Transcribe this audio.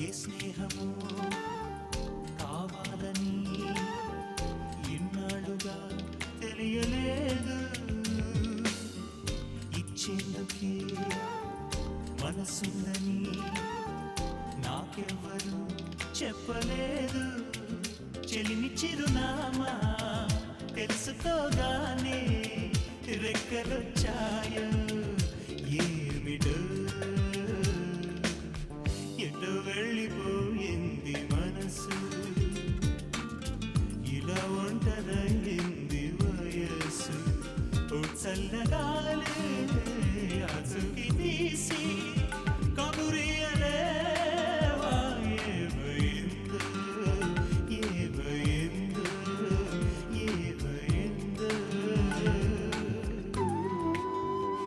ఏ స్నేహము కావాలని ఇన్నాళ్ళుగా తెలియలేదు. ఇచ్చేందుకే మనసుందని నాకెవ్వరు చెప్పలేదు. చెలిమి చిరునామా తెలుసుకోగానే రెక్కలొచ్చాయో? ఒంటరయింది వయస్సు. చల్లగాలే